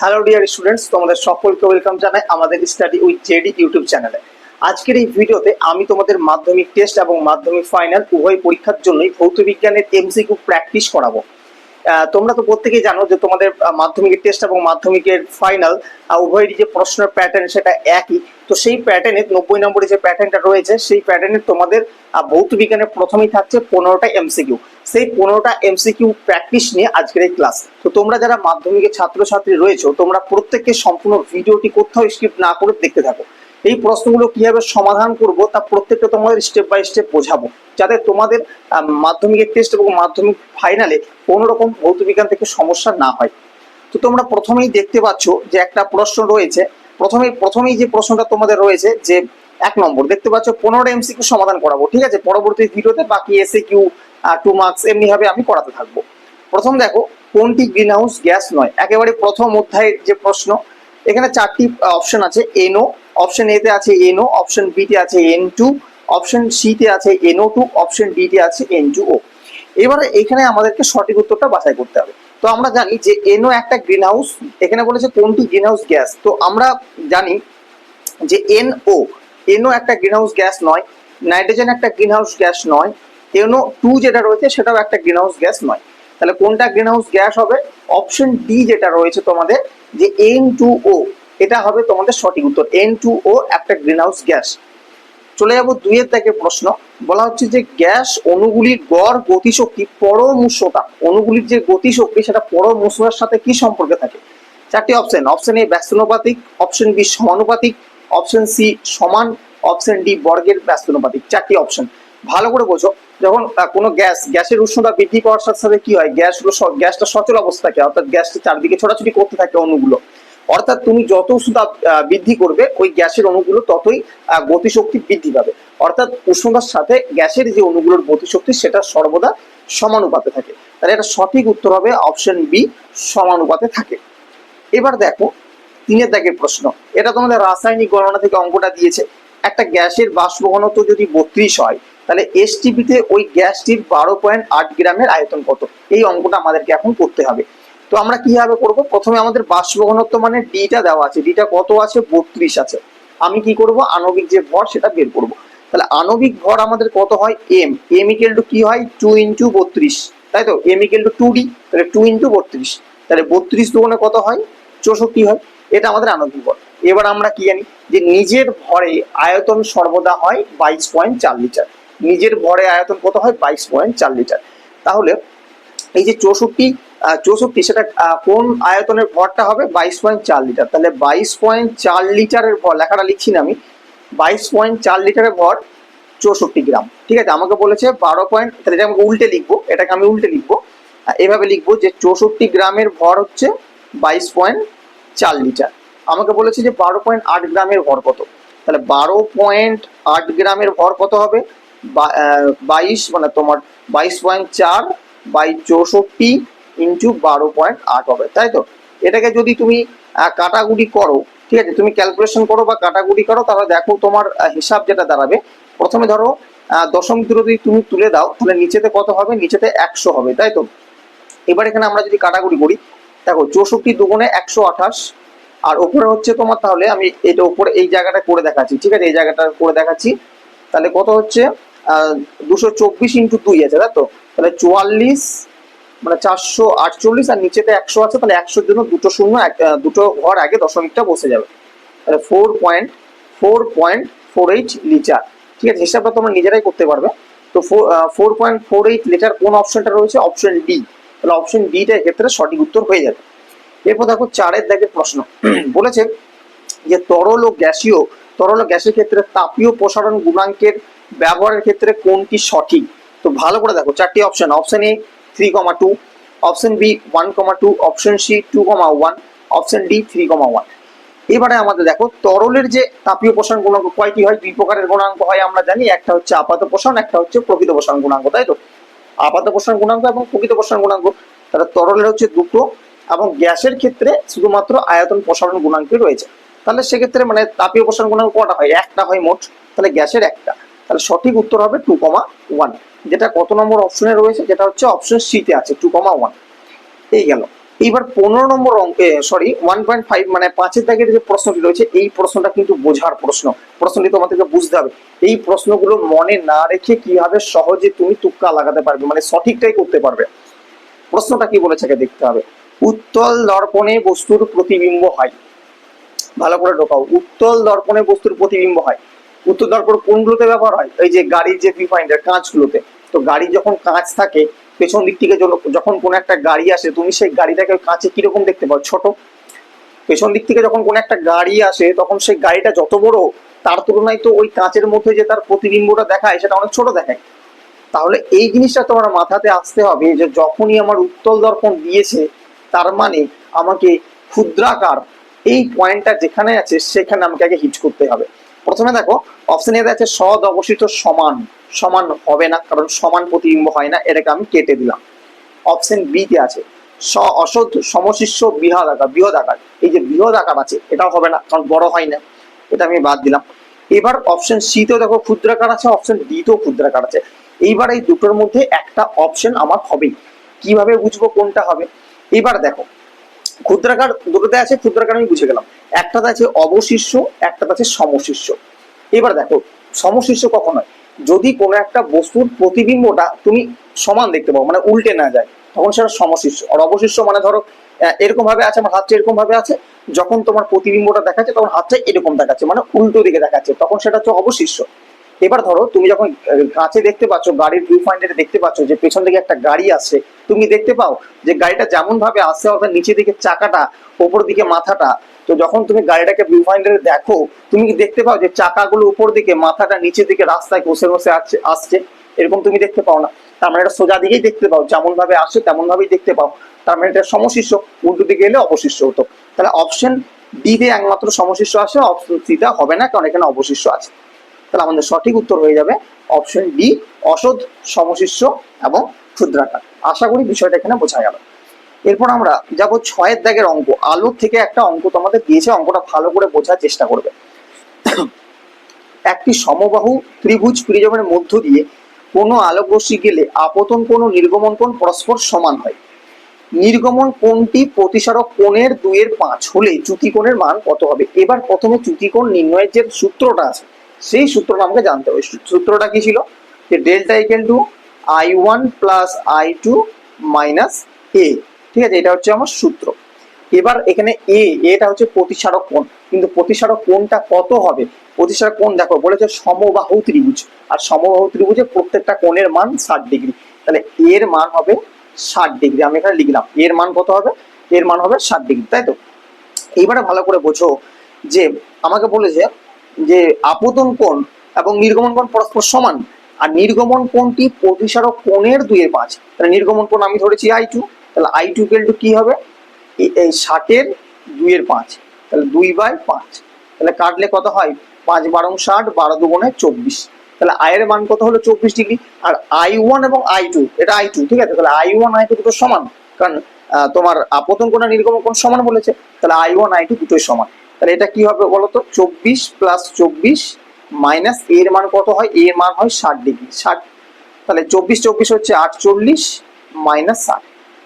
Hello dear students তোমাদের সকলকে welcome জানাই আমাদের স্টাডি উইথ জেডি ইউটিউব চ্যানেলে আজকের এই ভিডিওতে আমি তোমাদের মাধ্যমিক টেস্ট এবং মাধ্যমিক ফাইনাল উভয় পরীক্ষার জন্যই ভৌত বিজ্ঞানের এমসিকিউ প্র্যাকটিস করাবো। তোমরা তো প্রত্যেকেই জানো যে তোমাদের মাধ্যমিকের টেস্ট এবং মাধ্যমিকের ফাইনাল উভয়েরই যে প্রশ্নের প্যাটার্ন সেটা একই। তো সেই প্যাটার্নে নব্বই নম্বরে যে প্যাটার্নটা রয়েছে, সেই প্যাটার্নে তোমাদের ভৌত বিজ্ঞানের প্রথমেই থাকছে পনেরোটা এমসিকিউ সেই পনেরোটা এমসিকিউ প্র্যাকটিস নিয়ে আজকের এই ক্লাস তো তোমরা যারা মাধ্যমিকের ছাত্রছাত্রী রয়েছো, তোমরা প্রত্যেককে সম্পূর্ণ ভিডিওটি কোথাও স্কিপ না করে দেখতে থাকো। এই প্রশ্নগুলো কীভাবে সমাধান করব তা প্রত্যেকটা তোমাদের স্টেপ বাই স্টেপ বোঝাবো। যাতে তোমাদের মাধ্যমিকের টেস্ট এবং মাধ্যমিক ফাইনালে কোনো রকম ভৌত বিজ্ঞান থেকে সমস্যা না হয়। তো তোমরা প্রথমেই দেখতে পাচ্ছ যে একটা প্রশ্ন রয়েছে। প্রথমে, প্রথমেই যে প্রশ্নটা তোমাদের রয়েছে যে এক নম্বর, দেখতে পাচ্ছ পনেরোটা এমসিকিউ সমাধান করাবো, ঠিক আছে? পরবর্তী ভিডিওতে বাকি এসে কিউ টু মার্কস এমনি ভাবে আমি করাতে থাকব। প্রথম দেখো, কোনটি গ্রিন হাউস গ্যাস নয়? একেবারে প্রথম অধ্যায়ের যে প্রশ্ন, এখানে চারটি অপশন আছে এনও অপশন এতে আছে এনও অপশন বি তে আছে এন টু অপশন সি তে আছে এনও টু অপশন ডি তে আছে এন টু ও এবারে এখানে আমাদেরকে সঠিক উত্তরটা বাছাই করতে হবে। তো আমরা জানি যে এনও একটা গ্রিন হাউস এখানে বলেছে কোনটি গ্রিন হাউস গ্যাস তো আমরা জানি যে এনও এনও একটা গ্রিন হাউস গ্যাস নয় নাইট্রোজেন একটা গ্রিন হাউস গ্যাস নয় এনও টু যেটা রয়েছে সেটাও একটা গ্রিন হাউস গ্যাস নয়। তাহলে কোনটা গ্রিন হাউস গ্যাস হবে? অপশন ডি যেটা রয়েছে তোমাদের, যে এন টু ও এটা হবে তোমাদের সঠিক উত্তর। এন টু ও একটা গ্রিন হাউস গ্যাস চলে যাব দুইয়ের দাগের প্রশ্ন। বলা হচ্ছে যে গ্যাস অণুগুলির গড়, গতিশক্তি পরমূর্ষতা অণুগুলির যে গতিশক্তি, সেটা পরমূর্ষতার সাথে কি সম্পর্কে থাকে? চারটি অপশন অপশন এ ব্যস্তানুপাতিক অপশন বি সমানুপাতিক অপশন সি সমান অপশন ডি বর্গের ব্যস্তানুপাতিক। চারটি অপশন ভালো করে বোঝো, যখন কোনো গ্যাস, গ্যাসের উষ্ণতা বৃদ্ধি পাওয়ার সাথে সাথে কি হয়? গ্যাসগুলো গ্যাসটা সচল অবস্থা থাকে, অর্থাৎ গ্যাসটা চারদিকে ছোটাছুটি করতে থাকে অণুগুলো। অর্থাৎ তুমি যত উষ্ণতা বৃদ্ধি করবে, ওই গ্যাসের অণুগুলো ততই গতিশক্তি বৃদ্ধি পাবে। অর্থাৎ উষ্ণতার সাথে গ্যাসের যে অণুগুলোর গতিশক্তি, সেটা সর্বদা সমানুপাতে থাকে। তাহলে এটা সঠিক উত্তর হবে অপশন বি সমানুপাতে থাকে। এবার দেখো, তিনের দাগের প্রশ্ন। এটা তোমাদের রাসায়নিক গণনা থেকে অঙ্কটা দিয়েছে। একটা গ্যাসের বাষ্প ঘনত্ব যদি বত্রিশ হয়, তাহলে এসটিপিতে ওই গ্যাসটির বারো পয়েন্ট আট গ্রামের আয়তন কত? এই অঙ্কটা আমাদেরকে এখন করতে হবে। তো আমরা কীভাবে করব? প্রথমে আমাদের বাষ্প ঘনত্ব মানে ডিটা দেওয়া আছে। ডিটা কত আছে? বত্রিশ আছে। আমি কি করব? আণবিক যে ভর, সেটা বের করব। তাহলে আণবিক ভর আমাদের কত হয়? এম এম ইকেল টু কি হয়? টু ইন্টু বত্রিশ। তাই তো? M equal to two D তাহলে টু ইন্টু বত্রিশ। তাহলে বত্রিশ দুগুণে কত হয়? চৌষট্টি হয়। এটা আমাদের আণবিক ভর। এবার আমরা কি জানি? যে নিজের ভরে আয়তন সর্বদা হয় বাইশ পয়েন্ট চার লিটার। নিজের ভরে আয়তন কত হয়? বাইশ পয়েন্ট চার লিটার। তাহলে এই যে চৌষট্টি চৌষট্টি, সেটা কোন আয়তনের ভরটা হবে? বাইশ পয়েন্ট চার লিটার। তাহলে বাইশ পয়েন্ট চার লিটারের ভর, লেখাটা লিখছি না আমি, বাইশ পয়েন্ট চার লিটারের ভর চৌষট্টি গ্রাম। ঠিক আছে? আমাকে বলেছে বারো পয়েন্ট, তাহলে এটা আমাকে উল্টে লিখব, এটাকে আমি উল্টে লিখব। এভাবে লিখব যে চৌষট্টি গ্রামের ভর হচ্ছে বাইশ পয়েন্ট চার লিটার। আমাকে বলেছে যে বারো পয়েন্ট আট গ্রামের ভর কত? তাহলে বারো পয়েন্ট আট গ্রামের ভর কত হবে? বাইশ মানে তোমার বাইশ পয়েন্ট চার বাই চৌষট্টি ইন্টু বারো পয়েন্ট আট হবে, তাই তো? এটাকে যদি তুমি কাটাকুটি করো, ঠিক আছে? তুমি ক্যালকুলেশন করো বা কাটাকুটি করো, তাহলে দেখো তোমার হিসাব যেটা দাঁড়াবে। প্রথমে ধরো দশমিক দূরে যদি তুমি তুলে দাও, তাহলে নিচেতে কত হবে? নিচেতে একশো হবে, তাই তো? এবার এখানে আমরা যদি কাটাকুটি করি, দেখো চৌষট্টি দুগুণে একশো আঠাশ, আর ওপরে হচ্ছে তোমার তাহলে আমি এটা উপরে এই জায়গাটা করে দেখাচ্ছি, ঠিক আছে? এই জায়গাটা করে দেখাচ্ছি। তাহলে কত হচ্ছে? দুশো চব্বিশ ইন্টু দুই আছে, তাই তো? তাহলে চুয়াল্লিশ মানে চারশো আটচল্লিশ আর নিচেতে একশো আছে, তাহলে একশোর জন্য দুটো শূন্য দুটো ঘর আগে দশমিকটা বসে যাবে। তাহলে four point four point four eight litre ঠিক আছে, হিসাবটা তোমরা নিজেরাই করতে পারবে। তো four point four eight litre কোন অপশনটা রয়েছে? অপশন ডি তাহলে অপশন ডিটা এক্ষেত্রে সঠিক উত্তর হয়ে যাবে। এরপর দেখো চারের দাগের প্রশ্ন। বলেছে যে তরল ও গ্যাসীয়, তরল ও গ্যাসের ক্ষেত্রে তাপীয় প্রসারণ গুণাঙ্কের ব্যবহারের ক্ষেত্রে কোনটি সঠিক? তো ভালো করে দেখো, চারটি option option A three comma two option B one comma two option C two comma one option D three comma one এবারে আমাদের দেখো, তরলের যে তাপীয় প্রসারণ গুণাঙ্ক, কয়টি হয়? দুই প্রকারের গুণাঙ্ক হয় আমরা জানি, একটা হচ্ছে আপাত প্রসারণ, একটা হচ্ছে প্রকৃত প্রসারণ গুণাঙ্ক, তাই তো? আপাত প্রসারণ গুণাঙ্ক এবং প্রকৃত প্রসারণ গুণাঙ্ক, তাহলে তরলের হচ্ছে দুটো এবং গ্যাসের ক্ষেত্রে শুধুমাত্র আয়তন প্রসারণ গুণাঙ্কই রয়েছে। তাহলে সেক্ষেত্রে মানে তাপীয় প্রসারণ গুণাঙ্ক কটা হয়? একটা হয় মোট, তাহলে গ্যাসের একটা। তাহলে সঠিক উত্তর হবে টু কমা ওয়ান যেটা কত নম্বর অপশনে রয়েছে, যেটা হচ্ছে অপশন সিতে আছে টু কমা ওয়ান এই গেল। এইবার পনেরো নম্বর অঙ্কে সরি ওয়ান পয়েন্ট ফাইভ মানে পাঁচের দাগের যে প্রশ্নটি রয়েছে, এই প্রশ্নটা কিন্তু বোঝার প্রশ্ন। প্রশ্নটি তোমাদেরকে বুঝতে হবে। এই প্রশ্নগুলো মনে না রেখে কীভাবে সহজে তুমি তুক্কা লাগাতে পারবে মানে সঠিকটাই করতে পারবে। প্রশ্নটা কি বলেছে দেখতে হবে। উত্তল দর্পণে বস্তুর প্রতিবিম্ব হয়। ভালো করে ঢোকাও। উত্তল দর্পণে বস্তুর প্রতিবিম্ব হয়। উত্তল দর্পণ কোনগুলোতে ব্যবহার হয়? এই যে গাড়ির যে ফাইন্ডার কাঁচগুলোতে। তো গাড়ি যখন কাঁচ থাকে, পেছন দিক থেকে যখন- কোনো একটা গাড়ি আসে, তুমি সেই গাড়িটাকে কাঁচে কীরকম দেখতে পাও? ছোট। পেছন দিক থেকে যখন কোনো একটা গাড়ি আসে, তখন সেই গাড়িটা যত বড়, তার তুলনায় তো ওই কাঁচের মধ্যে যে তার প্রতিবিম্বটা দেখায়, সেটা অনেক ছোট দেখায়। তাহলে এই জিনিসটা তোমার মাথাতে আসতে হবে যে যখনই আমার উত্তল দর্পণ দিয়েছে, তার মানে আমাকে ক্ষুদ্রাকার, এই পয়েন্টটা যেখানে আছে, সেখানে আমাকে আগে হিট করতে হবে। প্রথমে দেখো অপশন আছে সদ অবশিষ্ট সমান। সমান হবে না, কারণ সমান প্রতিবিম্ব হয় না, এটাকে আমি কেটে দিলাম। অপশন বি তে আছে, স অসৎ সমশিষ্য বৃহৎ আকার বৃহৎ আকার। এই যে বৃহৎ আকার আছে, এটাও হবে না, কারণ বড় হয় না, এটা আমি বাদ দিলাম। এবার অপশন সি তেও দেখো ক্ষুদ্রাকার আছে অপশন ডি তেও ক্ষুদ্রাকার আছে। এইবার এই দুটোর মধ্যে একটা অপশন আমার হবেই। কীভাবে বুঝব কোনটা হবে? এবার দেখো ক্ষুদ্রাকার দুটোতে আছে, ক্ষুদ্রাকার আমি বুঝে গেলাম। একটাতে আছে অবশিষ্য একটাতে আছে সমশিষ্য এবার দেখো সমশিষ্য কখন হয়? যদি কোনো একটা বস্তুর প্রতিবিম্বটা তুমি সমান দেখতে পাও মানে উল্টে না যায়, তখন সেটা সমশিষ্য আর অবশিষ্য মানে ধরো এরকম ভাবে আছে, আমার হাতটা এরকম ভাবে আছে, যখন তোমার প্রতিবিম্বটা দেখাচ্ছে, তখন হাতটা এরকম দেখাচ্ছে মানে উল্টো দিকে দেখাচ্ছে, তখন সেটা হচ্ছে অবশিষ্য এবার ধরো তুমি যখন কাছে দেখতে পাচ্ছ, গাড়ির ভিউ ফাইন্ডারে দেখতে পাচ্ছ যে পেছন দিকে একটা গাড়ি আসছে, তুমি দেখতে পাও যে গাড়িটা যেমন ভাবে আসছে, অর্থাৎ নিচে দিকে চাকাটা, ওপর দিকে মাথাটা, তো যখন তুমি গাড়িটাকে ভিউ ফাইন্ডারে দেখো, তুমি কি দেখতে পাও যে চাকাগুলো উপর দিকে, মাথাটা নিচের দিকে রাস্তায় ঘষে ঘষে আসছে আসছে? এরকম তুমি দেখতে পাও না। তার মানে এটা সোজা দিকেই দেখতে পাও যেমন ভাবে আসছে তেমন ভাবেই দেখতে পাও। তার মানে এটা সমশিষ্য উল্টো দিকে এলে অবশিষ্য হতো। তাহলে অপশন ডি তে একমাত্র সমশিষ্য আসে অপশন সিটা হবে না, কারণ এখানে অবশিষ্য আছে। তাহলে আমাদের সঠিক উত্তর হয়ে যাবে অপশন ডি অসৎ সমশিষ্য এবং ক্ষুদ্রাকার। আশা করি বিষয়টা এখানে বোঝা গেল। এরপর আমরা যাব ছয়ের দাগের অঙ্ক। আলোর থেকে একটা অঙ্ক তোমাদের দিয়েছে, অঙ্কটা ভালো করে বোঝার চেষ্টা করবে। একটি সমবাহু ত্রিভুজ প্রিজমের মধ্য দিয়ে কোনো আলোক রশ্মি গেলে আপতন ও নির্গমন কোণ পরস্পর সমান হয়। নির্গমন কোণটি প্রতিসারক কোণের দুইয়ের পাঁচ হলে চ্যুতি কোণের মান কত হবে? এবার প্রথমে চ্যুতি কোণ নির্ণয়ের যে সূত্রটা আছে সেই সূত্রটা আমাকে জানতে হবে। সূত্রটা কি ছিল? যে delta equal to I one plus I two minus A ঠিক আছে, এটা হচ্ছে আমার সূত্র। এবার এখানে এ এটা হচ্ছে প্রতিসারক কোণ। কিন্তু প্রতিসারক কোণটা কত হবে? প্রতিসারক কোণ দেখো, বলেছে সমবাহু ত্রিভুজ। আর সমবাহু ত্রিভুজে প্রত্যেকটা কোণের মান ষাট ডিগ্রি। তাহলে এর মান হবে ষাট ডিগ্রি। আমি এখানে লিখলাম, এর মান কত হবে? এর মান হবে ষাট ডিগ্রি, তাই তো? এইবারে ভালো করে বোঝো যে, আমাকে বলেছে যে আপতন কোণ এবং নির্গমন কোণ পরস্পর সমান, আর নির্গমন কোণটি প্রতিসারক কোণের দুইয়ের পাঁচ। তাহলে নির্গমন কোণ আমি ধরেছি আই টু তাহলে আই টু টু কি হবে? এই ষাটের দুইয়ের পাঁচ। তাহলে দুই বাই পাঁচ। তাহলে কাটলে কত হয়? পাঁচ বারং ষাট, বারো দুগুণে চব্বিশ। তাহলে আয়ের মান কত হলো? চব্বিশ ডিগ্রি। আর আই ওয়ান এবং আই টু এটা আই টু ঠিক আছে? তাহলে আই ওয়ান আই টু দুটো সমান। কারণ তোমার আপতন কোণ আর নির্গমন কোণ সমান বলেছে। তাহলে আই ওয়ান আই টু দুটোই সমান। তাহলে এটা কি হবে বলতো? চব্বিশ প্লাস চব্বিশ মাইনাস এর মান কত হয়? এর মান হয় ষাট ডিগ্রি ষাট। তাহলে চব্বিশ চব্বিশ হচ্ছে আটচল্লিশ মাইনাস ষাট।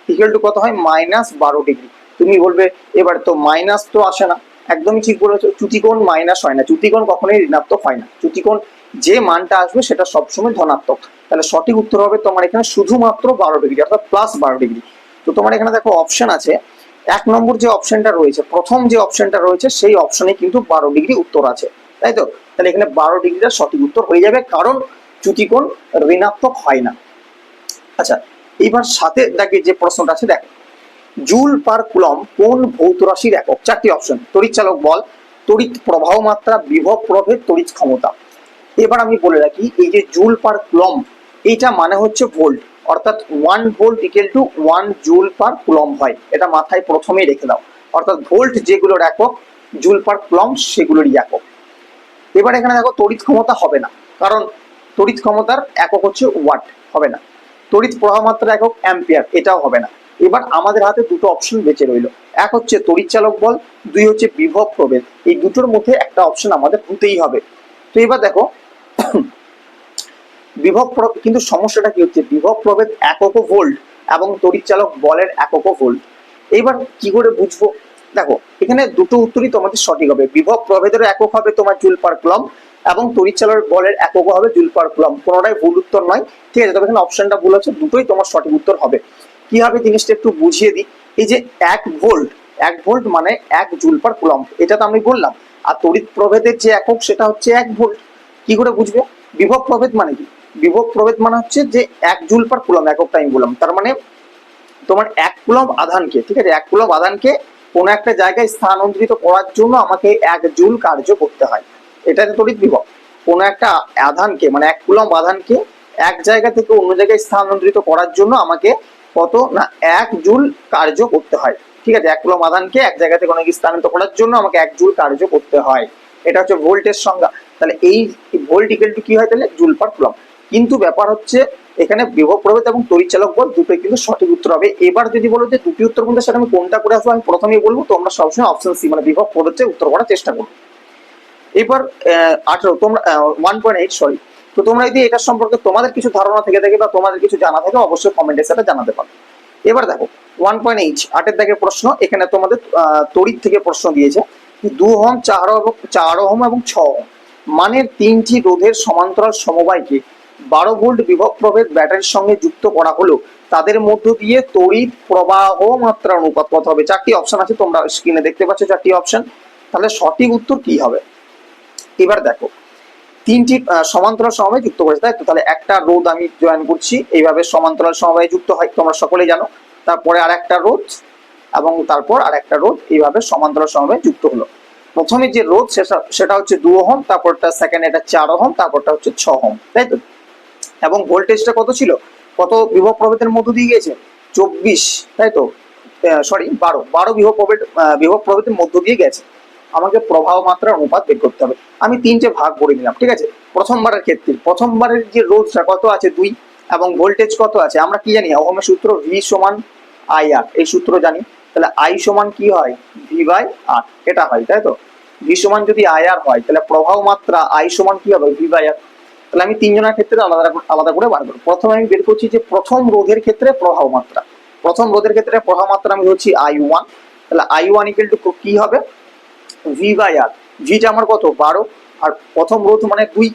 ইকুয়াল টু কত হয়? মাইনাস বারো ডিগ্রি তুমি বলবে, এবার তো মাইনাস তো আসে না। একদমই ঠিক বলেছ। চ্যুতিকোণ মাইনাস হয় না। চ্যুতিকোণ কখনোই ঋণাত্মক হয় না। চ্যুতিকোণ যে মানটা আসবে সেটা সবসময় ধনাত্মক। তাহলে সঠিক উত্তর হবে তোমার এখানে শুধুমাত্র বারো ডিগ্রি অর্থাৎ প্লাস বারো ডিগ্রি তো তোমার এখানে দেখো অপশন আছে। এক নম্বর যে অপশনটা রয়েছে, প্রথম যে অপশনটা রয়েছে, সেই অপশনে কিন্তু বারো ডিগ্রি উত্তর আছে। তাই তো? তাহলে এখানে বারো ডিগ্রিটা সঠিক উত্তর হয়ে যাবে, কারণ চ্যুতিকোণ ঋণাত্মক হয় না। আচ্ছা এইবার সাথে দেখে যে প্রশ্নটা আছে, দেখো। জুল পার কুলম কোন ভৌত রাশির একক? চারটি অপশন তড়িৎ চালক বল, তড়িৎ প্রবাহ মাত্রা, বিভব প্রভেদ, তড়িৎ ক্ষমতা। এবার আমি বলে রাখি, এই যে জুল পার কুলম এইটা মানে হচ্ছে ভোল্ট। অর্থাৎ one volt equal to one joule per coulomb হয়। এটা মাথায় প্রথমেই রেখে দাও। অর্থাৎ ভোল্ট যেগুলোর একক জুল পার কুলম সেগুলোরই একক। এবার এখানে দেখো তড়িৎ ক্ষমতা হবে না, কারণ তড়িৎ ক্ষমতার একক হচ্ছে ওয়াট হবে না। তড়িৎ প্রবাহ মাত্রা একক অ্যাম্পিয়ার এটাও হবে না। এবার আমাদের হাতে দুটো অপশন বেঁচে রইল। এক হচ্ছে তড়িৎ চালক বল, দুই হচ্ছে বিভব প্রভেদ। এই দুটোর মধ্যে একটা অপশন আমাদের হতেই হবে। তো এবার দেখো বিভব কিন্তু সমস্যাটা কি হচ্ছে? বিভব প্রভেদ একক ভোল্ট এবং তড়িৎ চালক বলের একক ভোল্ট এবার কি করে বুঝব? দেখো, এখানে দুটো উত্তরই তোমাদের সঠিক হবে। বিভব প্রভেদের একক হবে তোমার জুল পার কুলম এবং তড়িৎচালক বলের একক হবে জুল পার কুলম কোনোটাই ভুল উত্তর নয়। ঠিক আছে, তবে এখানে অপশনটা ভুল আছে। দুটোই তোমার সঠিক উত্তর হবে। কি হবে জিনিসটা একটু বুঝিয়ে দিই। এই যে এক ভোল্ট এক ভোল্ট মানে এক জুল পার কুলম এটা তো আমি বললাম। আর তড়িৎ প্রভেদের যে একক, সেটা হচ্ছে এক ভোল্ট কি করে বুঝবে? বিভব প্রভেদ মানে কি? বিভব প্রভেদ মানে হচ্ছে যে এক জুল পার কুলম এককটা আমি বললাম তার মানে তোমার এক কুলম আধানকে, ঠিক আছে? এক কুলম আধানকে কোনো একটা জায়গায় স্থানান্তরিত করার জন্য আমাকে এক জুল কার্য করতে হয়। এটা তড়িৎ বিভব। কোনো একটা আধানকে মানে এক কুলম আধানকে এক জায়গা থেকে অন্য জায়গায় স্থানান্তরিত করার জন্য আমাকে কত না, এক জুল কার্য করতে হয়। ঠিক আছে? এক কুলম আধানকে এক জায়গা থেকে অনেক স্থানান্তরিত করার জন্য আমাকে এক জুল কার্য করতে হয়। এটা হচ্ছে ভোল্টের সংজ্ঞা। তাহলে এই ভোল্ট ইকুয়াল টু কি হয় তাহলে? জুল পার কুলম কিন্তু ব্যাপার হচ্ছে, এখানে বিভব প্রভেদ এবং তড়িৎচালক বল দুটোই কিন্তু সঠিক উত্তর হবে। এবার যদি বলো যে দুটি উত্তর কোনটা, সেটা আমি কোনটা করে আসব, আমি প্রথমেই বলব তোমরা সবসময় অপশন সি মানে বিভব প্রভেদটা উত্তর করার চেষ্টা করো এবার আঠারো, তোমরা ওয়ান পয়েন্ট এইট সরি তো তোমরা যদি এটার সম্পর্কে তোমাদের কিছু ধারণা থেকে থাকে বা তোমাদের কিছু জানা থাকে, অবশ্যই কমেন্টে সেটা জানাতে পারো। এবার দেখো ওয়ান পয়েন্ট এইট আটের দাগের প্রশ্ন, এখানে তোমাদের তড়িৎ থেকে প্রশ্ন দিয়েছে দু হোম চার চার ওহম এবং ছ ওহম, মানের তিনটি রোধের সমান্তরাল সমবায়কে বারো ভোল্ট বিভব প্রভেদ ব্যাটারির সঙ্গে যুক্ত করা হলো তাদের মধ্য দিয়ে তড়িৎ প্রবাহ মাত্রা অনুপাত কত হবে? চারটি অপশন আছে, তোমরা স্ক্রিনে দেখতে পাচ্ছ চারটি অপশন তাহলে সঠিক উত্তর কি হবে? এবার দেখো, তিনটি সমান্তরাল সমবায় যুক্ত করেছে, তাই তো? তাহলে একটা রোদ আমি জয়েন করছি, এইভাবে সমান্তরাল সমবায় যুক্ত হয়, তোমরা সকলেই জানো। তারপরে আর একটা রোধ এবং তারপর আর একটা রোধ, এইভাবে সমান্তরাল সমবায় যুক্ত হলো। প্রথমে যে রোদ সেটা সেটা হচ্ছে দু ওহম, তারপরটা সেকেন্ড এটা চার ওহম, তারপরটা হচ্ছে ছ ওহম, তাই তো? এবং ভোল্টেজটা কত ছিল? কত বিভব প্রভেদের মধ্য দিয়ে গিয়েছে? চব্বিশ, তাই তো? সরি বারো। বারো বিভব প্রভেদ বিভব প্রভেদের মধ্য দিয়ে গেছে। আমাকে প্রবাহ মাত্রার অনুপাত বের করতে হবে। আমি তিনটে ভাগ করে নিলাম, ঠিক আছে? প্রথমবারের ক্ষেত্রে, প্রথমবারের যে রোধটা কত আছে? দুই। এবং ভোল্টেজ কত আছে? আমরা কি জানি? ওহমের সূত্র ভি সমান আই আর এই সূত্র জানি। তাহলে আই সমান কি হয়? ভি বাই আর এটা হয়, তাই তো? ভি সমান যদি আই আর হয়, তাহলে প্রবাহ মাত্রা আই সমান কি হবে? ভি বাই আর তাহলে আমি তিনজনের ক্ষেত্রে আলাদা আলাদা করে বার করব। প্রথমে আমি বের করছি যে প্রথম রোধের ক্ষেত্রে প্রবাহ মাত্রা। প্রথম রোধের ক্ষেত্রে প্রবাহ মাত্রা আমি ধরছি আই ওয়ান তাহলে আই ওয়ান ইকুয়াল টু কি হবে? ভি বাই আর ভিটা আমার কত? বারো। আর প্রথম রোধ মানে দুই।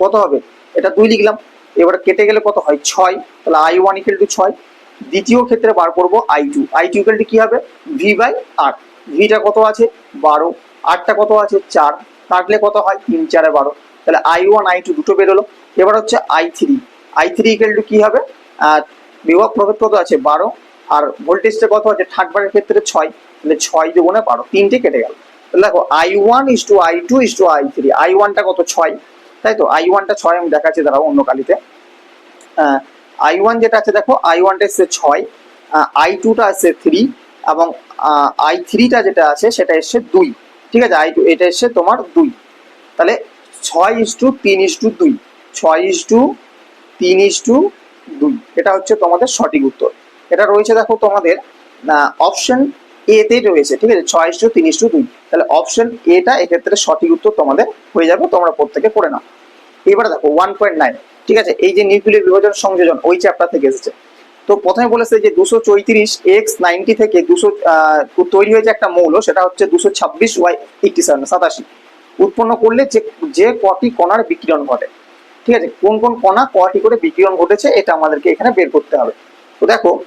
কত হবে? এটা দুই লিখলাম। এবার কেটে গেলে কত হয়? ছয়। তাহলে আই ওয়ান ইকুয়াল টু ছয়। দ্বিতীয় ক্ষেত্রে বার করব I two I two equal to কি হবে? ভি বাই আট ভিটা কত আছে? বারো। আটটা কত আছে? চার। কাটলে কত হয়? তিন, চারে বারো। তাহলে আই ওয়ান আই টু দুটো বেরোলো। এবার হচ্ছে I three I three equal to কি হবে? বিভব প্রভেদ কত আছে? বারো। আর ভোল্টেজটা কত আছে? থার্ড বারের ক্ষেত্রে ছয়। তাহলে ছয় দুগুণে বারো। তিনটে কেটে গেল। তাহলে দেখো I one is two I two is two I three I ওয়ানটা কত? ছয়। তাই তো? আই ওয়ানটা ছয়, আমি দেখাচ্ছি, দাঁড়াও, অন্য কালিতে। আই ওয়ান যেটা আছে, দেখো আই ওয়ানটা এসছে ছয়। আই টুটা আছে থ্রি এবং আই থ্রিটা যেটা আছে, সেটা এসছে দুই। ঠিক আছে? আই টু এটা এসছে তোমার দুই। তাহলে ছয় ইস টু তিন ইস টু দুই। ছয় ইস টু তিন ইস টু দুই। এটা হচ্ছে তোমাদের সঠিক উত্তর। এটা রয়েছে দেখো তোমাদের অপশন এতে রয়েছে, ঠিক আছে? ছয় ইস টু তিন ইস টু দুই। তাহলে অপশন এটা এক্ষেত্রে সঠিক উত্তর তোমাদের হয়ে যাবে, তোমরা প্রত্যেকে করে নাও। এবারে দেখো ওয়ান পয়েন্ট নাইন ঠিক আছে? এই যে নিউক্লিয় বিভাজন সংযোজন, ওই চ্যাপ্টার থেকে এসেছে। তো প্রথমে বলেছে যে দুশো চৌত্রিশ এক্স নাইনটি থেকে দুশো তৈরি হয়েছে একটা মৌল, সেটা হচ্ছে দুশো ছাব্বিশ ওয়াই এইটটি সেভেন সাতাশি। উৎপন্ন করলে যে যে কটি কণার বিকিরণ ঘটে, ঠিক আছে? কোন কোন কণা কটি করে বিকিরণ ঘটেছে, এটা আমাদেরকে এখানে বের করতে হবে। তো দেখো,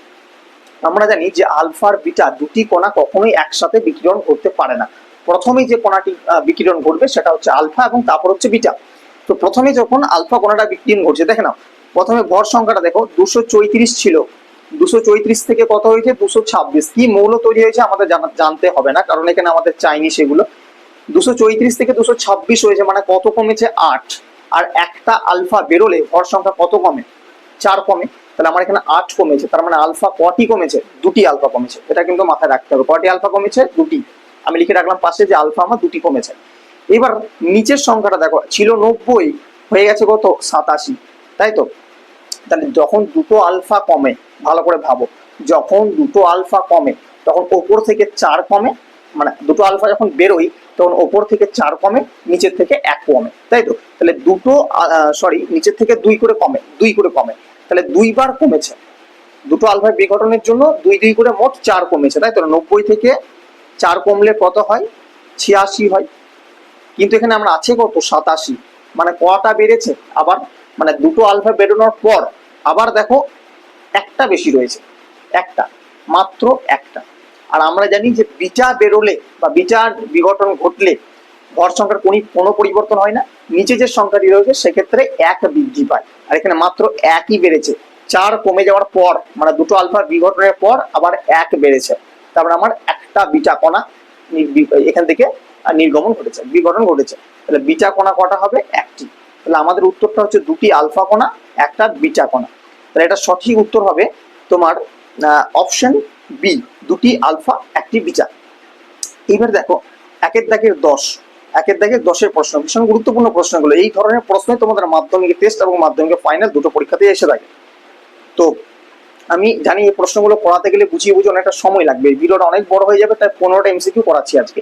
আমরা জানি যে আলফার বিটা দুটি কণা কখনোই একসাথে বিকিরণ করতে পারে না। প্রথমেই যে কণাটি বিকিরণ ঘটবে সেটা হচ্ছে আলফা এবং তারপর হচ্ছে বিটা। তো প্রথমে যখন আলফা কণাটা বিকিরণ ঘটছে, দেখে নাও, প্রথমে ভর সংখ্যাটা দেখো, দুশো চৌত্রিশ ছিল। দুশো চৌত্রিশ থেকে কত হয়েছে? দুশো ছাব্বিশ। কি মৌল তৈরি হয়েছে আমাদের জানা- জানতে হবে না, কারণ এখানে আমাদের চাইনি সেগুলো। দুশো চৌত্রিশ থেকে দুশো ছাব্বিশ হয়েছে মানে কত কমেছে? আট। আর একটা আলফা বেরোলে ভর সংখ্যা কত কমে? চার কমে। তাহলে আমার এখানে আট কমেছে, তার মানে আলফা কটি কমেছে? দুটি আলফা কমেছে। এটা কিন্তু মাথায় রাখতে হবে। কটি আলফা কমেছে? দুটি। আমি লিখে রাখলাম পাশে যে আলফা আমার দুটি কমেছে। এবার নিচের সংখ্যাটা দেখো, ছিল নব্বই, হয়ে গেছে কত? সাতাশি। তাই তো? তাহলে যখন দুটো আলফা কমে, ভালো করে ভাবো, যখন দুটো আলফা কমে, তখন ওপর থেকে চার কমে মানে দুটো আলফা যখন বেরোই, তখন ওপর থেকে চার কমে, নিচের থেকে এক কমে, তাই তো? তাহলে দুটো সরি নিচের থেকে দুই করে কমে, দুই করে কমে, তাহলে দুইবার কমেছে। দুটো আলফা বিঘটনের জন্য দুই দুই করে মোট চার কমেছে, তাই তো? নব্বই থেকে চার কমলে কত হয়? ছিয়াশি হয়। কিন্তু এখানে আমরা আছে কত? সাতাশি। মানে কটা বেড়েছে? আবার মানে দুটো আলফা বেরোনোর পর, আবার দেখো একটা বেশি রয়েছে। একটা, মাত্র একটা। আর আমরা জানি যে বিটা বেরোলে বা বিচার বিঘটন ঘটলে ভর সংখ্যার কোনো কোনো পরিবর্তন হয় না। নিচে যে সংখ্যাটি রয়েছে সেক্ষেত্রে এক বৃদ্ধি পায়। আর এখানে মাত্র একই বেড়েছে। চার কমে যাওয়ার পর মানে দুটো আলফা বিঘটনের পর আবার এক বেড়েছে। তারপরে আমার একটা বিটা কণা এখান থেকে নির্গমন ঘটেছে, বিঘটন ঘটেছে। তাহলে বিটা কণা কটা হবে? একটি। তাহলে আমাদের উত্তরটা হচ্ছে দুটি আলফা কণা একটা বিটা কণা তাহলে এটা সঠিক উত্তর হবে তোমার অপশন বি দুটি আলফা, একটি বিটা। এবার দেখো, একের দাগের দশ। একের দাগের দশের প্রশ্ন, ভীষণ গুরুত্বপূর্ণ প্রশ্নগুলো। এই ধরনের প্রশ্ন তোমাদের মাধ্যমিক টেস্ট এবং মাধ্যমিক ফাইনাল দুটো পরীক্ষাতেই এসে থাকে। তো, আমি জানি এই প্রশ্নগুলো পড়াতে গেলে বুঝিয়ে বুঝিয়ে অনেকটা সময় লাগবে। ভিডিওটা অনেক বড় হয়ে যাবে, তাই পনেরোটা এমসিকিউ করাচ্ছি আজকে।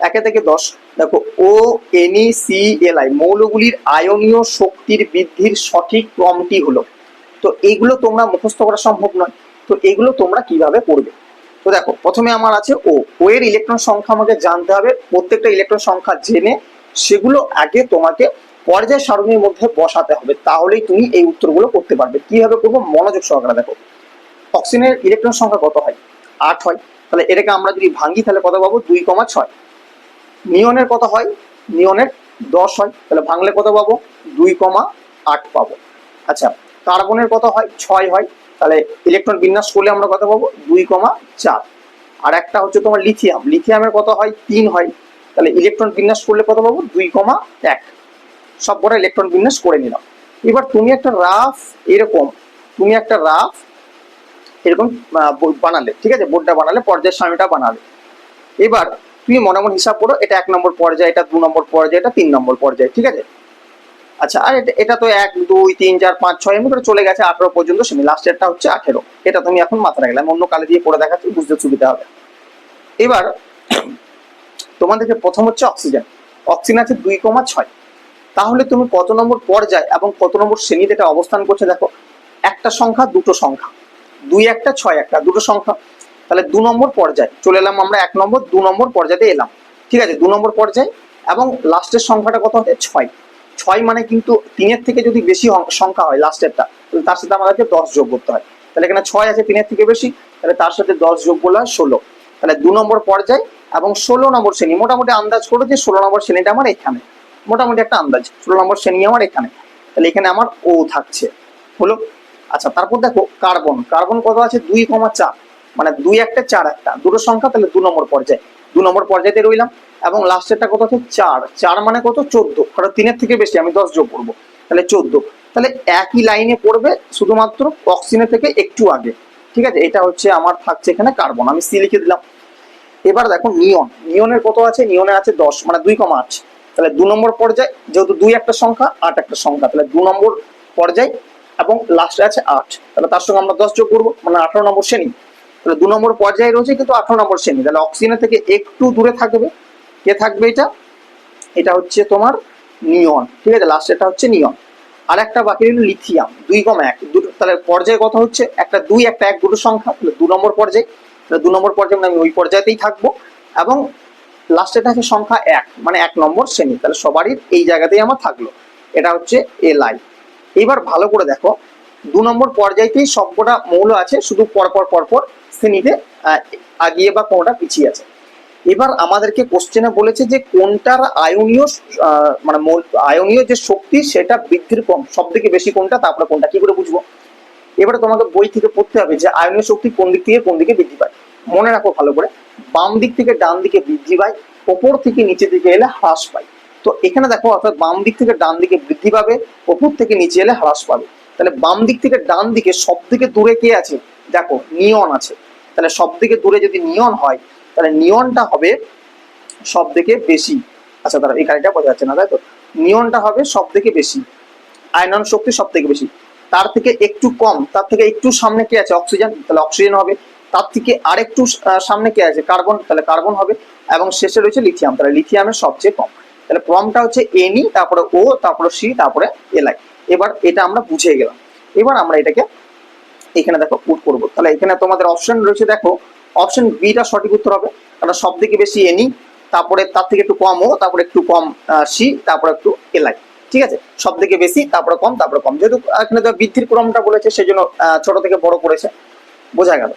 একে থেকে দশ, দেখো ও এনই সি এল আই মৌলগুলির আয়নীয় শক্তির বৃদ্ধির সঠিক ক্রমটি হলো। তো এইগুলো তোমরা মুখস্থ করা সম্ভব নয়। তো এগুলো তোমরা কীভাবে করবে? তো দেখো, প্রথমে আমার আছে ও ও এর ইলেকট্রন সংখ্যা আমাকে জানতে হবে, প্রত্যেকটা ইলেকট্রন সংখ্যা জেনে সেগুলো আগে তোমাকে পর্যায় সারণীর মধ্যে বসাতে হবে, তাহলেই তুমি এই উত্তরগুলো করতে পারবে। কীভাবে করব? মনোযোগ সহকারে দেখো। অক্সিজেনের ইলেকট্রন সংখ্যা কত হয়? আট হয়। তাহলে এটাকে আমরা যদি ভাঙি তাহলে কত পাবো? দুই কমা ছয়। নিয়নের কত হয়? নিয়নের দশ হয়। তাহলে ভাঙলে কত পাবো? দুই কমা আট পাবো। আচ্ছা কার্বনের কত হয়? ছয় হয়। তাহলে ইলেকট্রন বিন্যাস করলে আমরা কত পাবো? দুই কমা চার। আর একটা হচ্ছে তোমার লিথিয়াম লিথিয়ামের কত হয়? তিন হয়। তাহলে ইলেকট্রন বিন্যাস করলে কত পাবো? দুই কমা এক। সব কটা ইলেকট্রন বিন্যাস করে নিলাম। এবার তুমি একটা রাফ এরকম, তুমি একটা রাফ এরকম বানালে, ঠিক আছে? বোর্ডটা বানালে পর্যায়ের সারণীটা বানালে। এবার তুমি মনে মনে হিসাব করো, এটা এক নম্বর পর্যায়ে, এটা দু নম্বর পর্যায়ে, এটা তিন নম্বর পর্যায়ে, ঠিক আছে? আচ্ছা আর এটা তো এক, দুই, তিন, চার, পাঁচ, ছয় করে চলে গেছে আঠারো পর্যন্ত সেমি লাস্টেরটা হচ্ছে আঠেরো। এটা তুমি এখন মাথায় রাখলে, আমি অন্য কালে দিয়ে পড়ে দেখাচ্ছি, বুঝতে সুবিধা হবে। এবার তোমাদেরকে প্রথম হচ্ছে অক্সিজেন অক্সিজেন আছে দুই কমা ছয়। তাহলে তুমি কত নম্বর পর্যায় এবং কত নম্বর শ্রেণীতে এটা অবস্থান করছে দেখো, একটা সংখ্যা, দুটো সংখ্যা। দুই একটা, ছয় একটা, দুটো সংখ্যা। তাহলে দু নম্বর পর্যায়ে, চলে এলাম আমরা এক নম্বর, দু নম্বর পর্যায়ে এলাম। ঠিক আছে, দু নম্বর পর্যায়ে এবং লাস্টের সংখ্যাটা কত হবে? ছয়। ছয় মানে কিন্তু তিনের থেকে যদি বেশি সংখ্যা হয় লাস্টেরটা তাহলে তার সাথে আমাদেরকে দশ যোগ করতে হয়। তাহলে এখানে ছয় আছে তিনের থেকে বেশি, তাহলে তার সাথে দশ যোগ করলে হয় ষোলো। তাহলে দু নম্বর পর্যায় এবং ষোলো নম্বর শ্রেণি। মোটামুটি আন্দাজ করো যে ষোলো নম্বর শ্রেণীটা আমার এখানে। মোটামুটি একটা আন্দাজ। ষোলো নম্বর শ্রেণি আমার এখানে। তাহলে এখানে আমার ও থাকছে। হলো? আচ্ছা তারপর দেখো কার্বন কার্বন কত আছে? দুই কমা চার। মানে দুই একটা চার একটা। দুটো সংখ্যা, তাহলে দু নম্বর পর্যায়ে। দু নম্বর পর্যায়ে রইলাম। এবং লাস্টেরটা কত আছে? চার। চার মানে কত? চোদ্দ। কারণ তিনের থেকে বেশি, আমি দশ যোগ করব। তাহলে চোদ্দ। তাহলে একই লাইনে পড়বে শুধুমাত্র অক্সিজেনের থেকে একটু আগে। ঠিক আছে? এটা হচ্ছে আমার থাকছে এখানে কার্বন আমি সি লিখে দিলাম। এবার দেখো নিয়ন। নিয়নের কত আছে? নিয়নে আছে দশ মানে দুই কমা আট। তাহলে দু নম্বর পর্যায়ে, যেহেতু দুই একটা সংখ্যা, আট একটা সংখ্যা, তাহলে দু নম্বর পর্যায় এবং লাস্টে আছে আট। তাহলে তার সঙ্গে আমরা দশ যোগ করব মানে আঠারো নম্বর শ্রেণি। তাহলে দু নম্বর পর্যায়ে রয়েছে কিন্তু আঠারো নম্বর শ্রেণি। তাহলে অক্সিজেনের থেকে একটু দূরে থাকবে। কে থাকবে এটা? এটা হচ্ছে তোমার নিয়ন, ঠিক আছে? লাস্ট এটা হচ্ছে নিয়ন। আর একটা বাকি রইল লিথিয়াম, দুই কম এক। দুটো, তাহলে পর্যায়ে কথা হচ্ছে? একটা দুই, একটা এক, দুটো সংখ্যা, তাহলে দু নম্বর পর্যায়ে। তাহলে দু নম্বর পর্যায়ে মানে আমি ওই পর্যায়েতেই থাকব। এবং লাস্টে থাকে সংখ্যা এক মানে এক নম্বর শ্রেণি। তাহলে সবারই এই জায়গাতেই আমার থাকল। এটা হচ্ছে এল আই এবার ভালো করে দেখো, দু নম্বর পর্যায়তেই সবকটা মৌল আছে, শুধু পরপর পরপর শ্রেণীতে আগিয়ে বা কোনোটা পিছিয়ে আছে। এবার আমাদেরকে কোশ্চেনে বলেছে যে কোনটার আয়নীয় মানে আয়নীয় যে শক্তি সেটা বৃদ্ধির কম সব থেকে বেশি কোনটা, তারপরে কোনটা, কি করে বুঝব? এবারে তোমাকে বই থেকে পড়তে হবে যে আয়নীয় শক্তি কোন দিক থেকে, কোন দিকে বৃদ্ধি পায়। মনে রাখো ভালো করে, বাম দিক থেকে ডান দিকে বৃদ্ধি পায়, ওপর থেকে নিচে দিকে এলে হ্রাস পায়। তো এখানে দেখো, অর্থাৎ বাম দিক থেকে ডান দিকে বৃদ্ধি পাবে, ওপর থেকে নিচে এলে হ্রাস পাবে। তাহলে বাম দিক থেকে ডান দিকে সব থেকে দূরে কে আছে? দেখো, নিয়ন আছে। তাহলে সব থেকে দূরে যদি নিয়ন হয় তাহলে নিয়নটা হবে সব থেকে বেশি। আচ্ছা এই গাড়িটা বোঝা যাচ্ছে না তাই তো? নিয়নটা হবে সব থেকে বেশি আয়নন শক্তি সব থেকে বেশি। তার থেকে একটু কম তার থেকে একটু সামনে কে আছে? অক্সিজেন তাহলে অক্সিজেন হবে। তার থেকে আরেকটু আহ, সামনে কে আছে? কার্বন তাহলে কার্বন হবে। এবং শেষে রয়েছে লিথিয়াম তাহলে লিথিয়ামের সবচেয়ে কম। তাহলে ক্রমটা হচ্ছে এনই তারপরে ও তারপরে সি তারপরে এলআই এবার এটা আমরা বুঝে গেলাম। এবার আমরা এটাকে এখানে দেখো পুট করব। তাহলে এখানে তোমাদের অপশন রয়েছে দেখো অপশন বিটা সঠিক উত্তর হবে। কারণ সব থেকে বেশি এনি তারপরে তার থেকে একটু কম ও, তারপরে একটু কম সি তারপরে একটু এলাই ঠিক আছে? সব থেকে বেশি, তারপরে কম তারপরে কম। যেহেতু এখানে তো বৃদ্ধির ক্রমটা বলেছে সেই জন্য ছোট থেকে বড় করেছে। বোঝা গেল।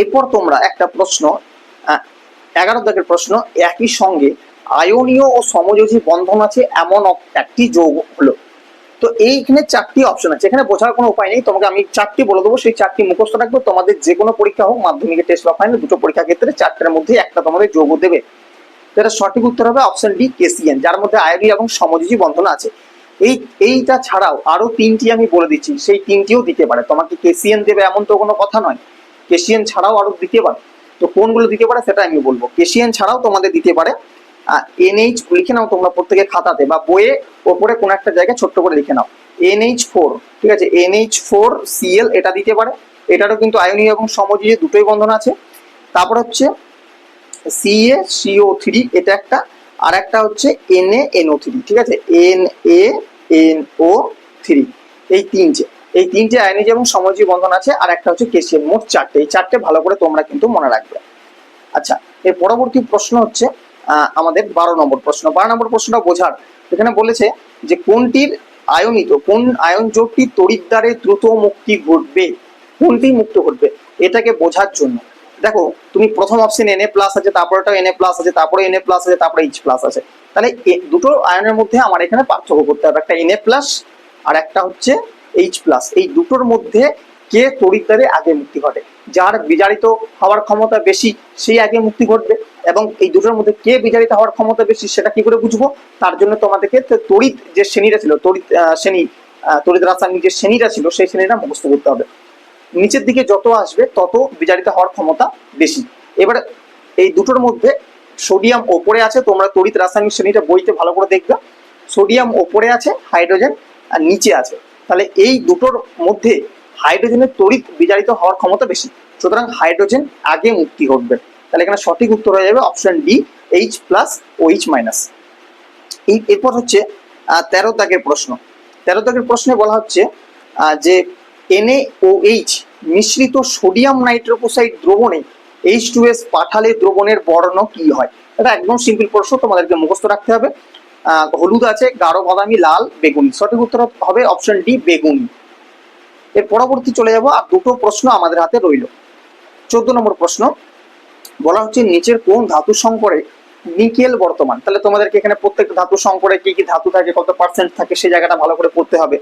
এরপর তোমরা একটা প্রশ্ন এগারো দাগের প্রশ্ন, একই সঙ্গে আয়নীয় ও সমযোজী বন্ধন আছে এমন একটি যৌগ হলো। তো এইখানে চারটি অপশন আছে। এখানে বোঝার কোনো উপায় নেই। তোমাকে আমি চারটি বলে দেবো। সেই চারটি মুখস্থ রাখব। তোমাদের যে কোনো পরীক্ষা হোক মাধ্যমিকের টেস্ট বা ফাইনাল দুটো পরীক্ষার ক্ষেত্রে চারটার মধ্যে একটা তোমাদের যোগ দেবে। এটা সঠিক উত্তর হবে অপশন ডি কেসিএন যার মধ্যে আয়নীয় এবং সমযোজী বন্ধন আছে। এই, এইটা ছাড়াও আরও তিনটি আমি বলে দিচ্ছি। সেই তিনটিও দিতে পারে। তোমাকে কেসিএন দেবে এমন তো কোনো কথা নয়। কেসিএন ছাড়াও আরও দিতে পারে। তো কোনগুলো দিতে পারে সেটা আমি বলব। কেসিএন ছাড়াও তোমাদের দিতে পারে। এনএইচ লিখে নাও তোমরা প্রত্যেকে খাতাতে বা বইয়ে ওপরে কোনো একটা জায়গায় ছোট্ট করে লিখে নাও। এনএইচ ফোর ঠিক আছে? এনএইচ ফোর সিএল এটা দিতে পারে। এটারও কিন্তু আয়নীয় এবং সমযোজী দুটোই বন্ধন আছে। তারপর হচ্ছে সিএ সিও থ্রি এটা একটা। আর একটা হচ্ছে এন এ এনও থ্রি ঠিক আছে? N A N O three এই তিনটে। এই তিনটে আয়নিজ এবং সমযোজী বন্ধন আছে। আর একটা হচ্ছে কেসিএন মোট চারটে। এই চারটে ভালো করে তোমরা কিন্তু মনে রাখবে। আচ্ছা এর পরবর্তী প্রশ্ন হচ্ছে আমাদের বারো নম্বর প্রশ্ন। বারো নম্বর প্রশ্নটা বোঝার। এখানে বলেছে যে কোনটির আয়নিত, কোন আয়ন জোটটি তড়িৎদ্বারে দ্রুত মুক্তি ঘটবে? কোনটি মুক্ত ঘটবে? এটাকে বোঝার জন্য। দেখো, তুমি প্রথম অপশন এন এ প্লাস আছে তারপরেটা এন এ প্লাস আছে তারপরে এন এ প্লাস আছে, তারপরে এইচ প্লাস আছে। তাহলে দুটো আয়নের মধ্যে আমার এখানে পার্থক্য করতে হবে। একটা এন এ প্লাস আর একটা হচ্ছে এইচ প্লাস এই দুটোর মধ্যে কে তড়িৎদ্বারে আগে মুক্তি ঘটে? যার বিজারিত হওয়ার ক্ষমতা বেশি, সেই আগে মুক্তি ঘটবে। এবং এই দুটোর মধ্যে কে বিচারিত হওয়ার ক্ষমতা বেশি সেটা কি করে বুঝব? তার জন্য তোমাদেরকে তড়িৎ যে শ্রেণীটা ছিল, তড়িৎ শ্রেণি তড়িৎ রাসায়নিক যে শ্রেণীটা ছিল, সেই শ্রেণীটা মুখস্থ করতে হবে। নিচের দিকে যত আসবে, তত বিচারিত হওয়ার ক্ষমতা বেশি। এবারে এই দুটোর মধ্যে সোডিয়াম ওপরে আছে, তোমরা তড়িৎ রাসায়নিক শ্রেণীটা বইতে ভালো করে দেখবে। সোডিয়াম ওপরে আছে, হাইড্রোজেন, আর নিচে আছে। তাহলে এই দুটোর মধ্যে হাইড্রোজেনের তড়িৎ বিচারিত হওয়ার ক্ষমতা বেশি। সুতরাং হাইড্রোজেন আগে মুক্তি ঘটবে। তাহলে এখানে সঠিক উত্তর হয়ে যাবে option D H plus O H minus এই, এরপর হচ্ছে তেরো দাগের প্রশ্ন। তেরো দাগের প্রশ্নে বলা হচ্ছে যে NaOH মিশ্রিত সোডিয়াম নাইট্রোপোসাইড দ্রবণে এইচ টু এস পাঠালে দ্রবণের বর্ণ কি হয়? এটা একদম সিম্পল প্রশ্ন, তোমাদেরকে মুখস্থ রাখতে হবে। হলুদ আছে, গাঢ় বাদামি, লাল, বেগুনি। সঠিক উত্তর হবে অপশন ডি বেগুনি। এর পরবর্তী চলে যাব, আর দুটো প্রশ্ন আমাদের হাতে রইল। চোদ্দ নম্বর প্রশ্ন বলা হচ্ছে নিচের কোন ধাতু সংকরে নিকেল বর্তমান? তাহলে তোমাদেরকে এখানে প্রত্যেকটা ধাতু সংকরে কি কি ধাতু থাকে, কত পার্সেন্ট থাকে, সেই জায়গাটা ভালো করে পড়তে হবে।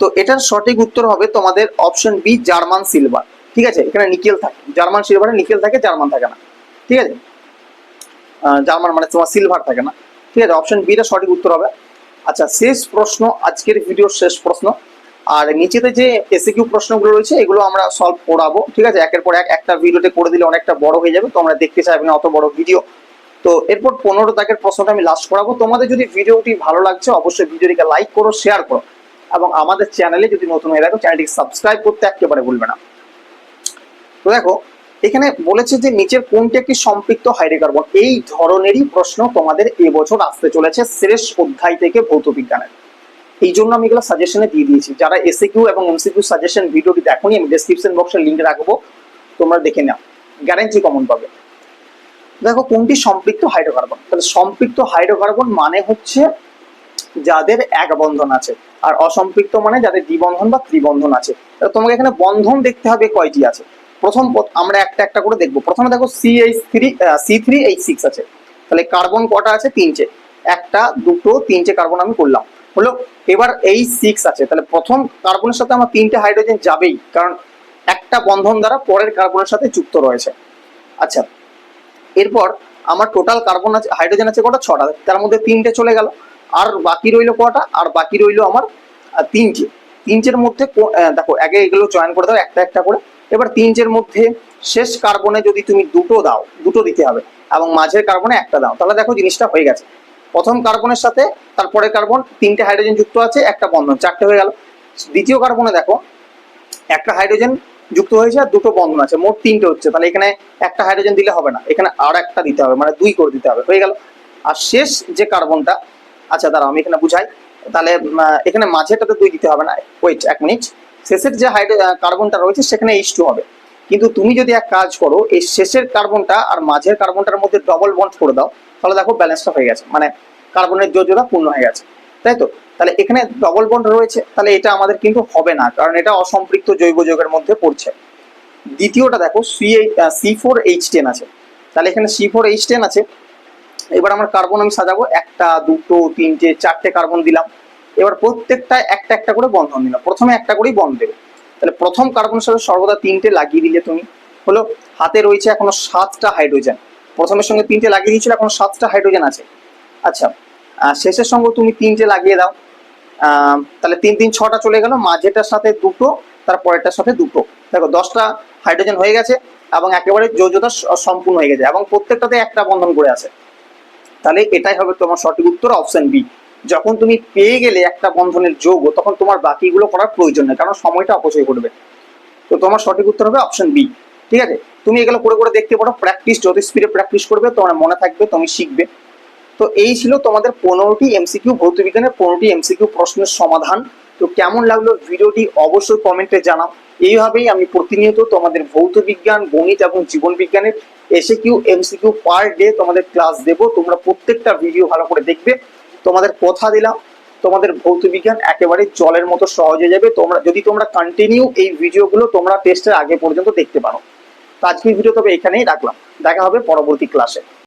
তো এটার সঠিক উত্তর হবে তোমাদের অপশন বি জার্মান সিলভার ঠিক আছে? এখানে নিকেল থাকে। জার্মান সিলভারে নিকেল থাকে, জার্মান থাকে না। ঠিক আছে? জার্মান মানে তোমার সিলভার থাকে না। ঠিক আছে? অপশন বিটা সঠিক উত্তর হবে। আচ্ছা শেষ প্রশ্ন, আজকের ভিডিওর শেষ প্রশ্ন। আর নিচেতে যে এসে কিউ প্রশ্নগুলো রয়েছে, এগুলো আমরা সলভ করাবো, ঠিক আছে? একের পর এক, একটা ভিডিওতে করে দিলে অনেকটা বড় হয়ে যাবে, তোমরা দেখতে চাইবে না, অত বড় ভিডিও। তো এরপর পনেরো তাকের প্রশ্নটা আমি লাস্ট করাবো। তোমাদের যদি ভিডিওটি ভালো লাগছে, অবশ্যই ভিডিওটিকে লাইক করো শেয়ার করো। এবং আমাদের চ্যানেলে যদি নতুন হয়ে থাকো চ্যানেলটিকে সাবস্ক্রাইব করতে একেবারে ভুলবে না। তো দেখো, এখানে বলেছে যে নিচের কোনটি একটি সম্পৃক্ত হাইড্রোকার্বন? এই ধরনেরই প্রশ্ন তোমাদের এবছর আসতে চলেছে শেষ অধ্যায় থেকে ভৌত বিজ্ঞানের। এই জন্য আমি এগুলো সাজেশনে দিয়ে দিয়েছি। যারা এসএ কিউ এবং এমসিকিউ সাজেশন ভিডিওটি দেখোনি, আমি ডেসক্রিপশন বক্সে লিঙ্ক রাখব, তোমরা দেখে নাও। গ্যারান্টি কমন পাবে। দেখো, কোনটি সম্পৃক্ত হাইড্রোকার্বন তাহলে সম্পৃক্ত হাইড্রোকার্বন মানে হচ্ছে যাদের এক বন্ধন আছে, আর অসম্পৃক্ত মানে যাদের দ্বিবন্ধন বা ত্রিবন্ধন আছে। তোমাকে এখানে বন্ধন দেখতে হবে কয়টি আছে। প্রথম আমরা একটা একটা করে দেখব। প্রথমে দেখো C H three C three H six আছে। তাহলে কার্বন কটা আছে? তিনটে। একটা, দুটো, তিনটে কার্বন আমি করলাম। হলো এবার এই সিক্স আছে। তাহলে প্রথম কার্বনের সাথে আমার তিনটে হাইড্রোজেন যাবেই, কারণ একটা বন্ধন দ্বারা পরের কার্বনের সাথে যুক্ত রয়েছে। আচ্ছা এরপর আমার টোটাল কার্বন আছে হাইড্রোজেন আছে কটা? ছটা। তার মধ্যে তিনটে চলে গেল। আর বাকি রইল কটা? আর বাকি রইল আমার তিনটে। তিনটের মধ্যে দেখো, আগে এগুলো জয়েন করে দাও, একটা একটা করে। এবার তিনটের মধ্যে শেষ কার্বনে যদি তুমি দুটো দাও, দুটো দিতে হবে, এবং মাঝের কার্বনে একটা দাও, তাহলে দেখো জিনিসটা হয়ে গেছে। প্রথম কার্বনের সাথে তারপরে কার্বন, তিনটে হাইড্রোজেন যুক্ত আছে, একটা বন্ধন, চারটে হয়ে গেল। দ্বিতীয় কার্বনে দেখো, একটা হাইড্রোজেন যুক্ত হয়েছে আর দুটো বন্ধন আছে, মোট তিনটে হচ্ছে। তাহলে এখানে একটা হাইড্রোজেন দিলে হবে না, এখানে আর একটা দিতে হবে মানে দুই করে দিতে হবে, হয়ে গেল। আর শেষ যে কার্বনটা আচ্ছা দাঁড়াও, আমি এখানে বুঝাই, তাহলে এখানে মাঝেটাতে দুই দিতে হবে না ওয়েট এক মিনিট শেষের যে হাইড্রো কার্বনটা রয়েছে, সেখানে এইচ টু হবে। কিন্তু তুমি যদি এক কাজ করো, এই শেষের কার্বনটা আর মাঝের কার্বনটার মধ্যে ডবল বন্ড করে দাও তাহলে দেখো ব্যালেন্সটা হয়ে গেছে মানে কার্বনের যোজ্যতা পূর্ণ হয়ে গেছে, তাই তো? তাহলে এখানে ডবল বন্ড রয়েছে, তাহলে এটা আমাদের কিন্তু হবে না, কারণ এটা অসম্পৃক্ত জৈব যৌগের মধ্যে পড়ছে। দ্বিতীয়টা দেখো C C four H ten আছে, তাহলে এখানে সি ফোর এইচ টেন আছে, এবার আমার কার্বন আমি সাজাবো, একটা, দুটো, তিনটে, চারটে কার্বন দিলাম, এবার প্রত্যেকটা একটা একটা করে বন্ধন দিলাম প্রথমে একটা করেই বন্ধ দেবে, তাহলে প্রথম কার্বনের সাথে সর্বদা তিনটে লাগিয়ে দিলে তুমি, হলো হাতে রয়েছে এখনও সাতটা হাইড্রোজেন প্রথমের সঙ্গে তিনটে লাগিয়ে দিয়েছিল, এখন সাতটা হাইড্রোজেন আছে। আচ্ছা শেষের সঙ্গে তুমি তিনটে লাগিয়ে দাও। তাহলে তিন তিন ছটা চলে গেল মাঝেটার সাথে দুটো, তারপরেরটার সাথে দুটো। দেখো, দশটা হাইড্রোজেন হয়ে গেছে এবং একেবারে যোজ্যতা স- সম্পূর্ণ হয়ে গেছে এবং প্রত্যেকটাতে একটা বন্ধন করে আছে। তাহলে এটাই হবে তোমার সঠিক উত্তর অপশন বি যখন তুমি পেয়ে গেলে একটা বন্ধনের যোগ, তখন তোমার বাকিগুলো করার প্রয়োজন নেই, কারণ সময়টা অপচয় করবে। তো তোমার সঠিক উত্তর হবে অপশন বি ঠিক আছে? তুমি এগুলো করে করে দেখতে পারো প্র্যাকটিস যত স্পিডে প্র্যাকটিস করবে, তোমার মনে থাকবে, তুমি শিখবে। তো এই ছিল তোমাদের পনেরোটি এমসিকিউ ভৌত বিজ্ঞানের পনেরোটি এমসিকিউ প্রশ্নের সমাধান। তো কেমন লাগল ভিডিওটি অবশ্যই কমেন্টে জানাও। এইভাবেই আমি প্রতিনিয়ত তোমাদের ভৌত বিজ্ঞান গণিত এবং জীবন বিজ্ঞানের SA Q MCQ per day তোমাদের ক্লাস দেবো। তোমরা প্রত্যেকটা ভিডিও ভালো করে দেখবে। তোমাদের কথা দিলাম, তোমাদের ভৌত বিজ্ঞান একেবারে জলের মতো সহজ হয়ে যাবে। তোমরা, যদি তোমরা কন্টিনিউ এই ভিডিওগুলো তোমরা টেস্টের আগে পর্যন্ত দেখতে পারো। তো আজকের ভিডিও তবে এখানেই রাখলাম। দেখা হবে পরবর্তী ক্লাসে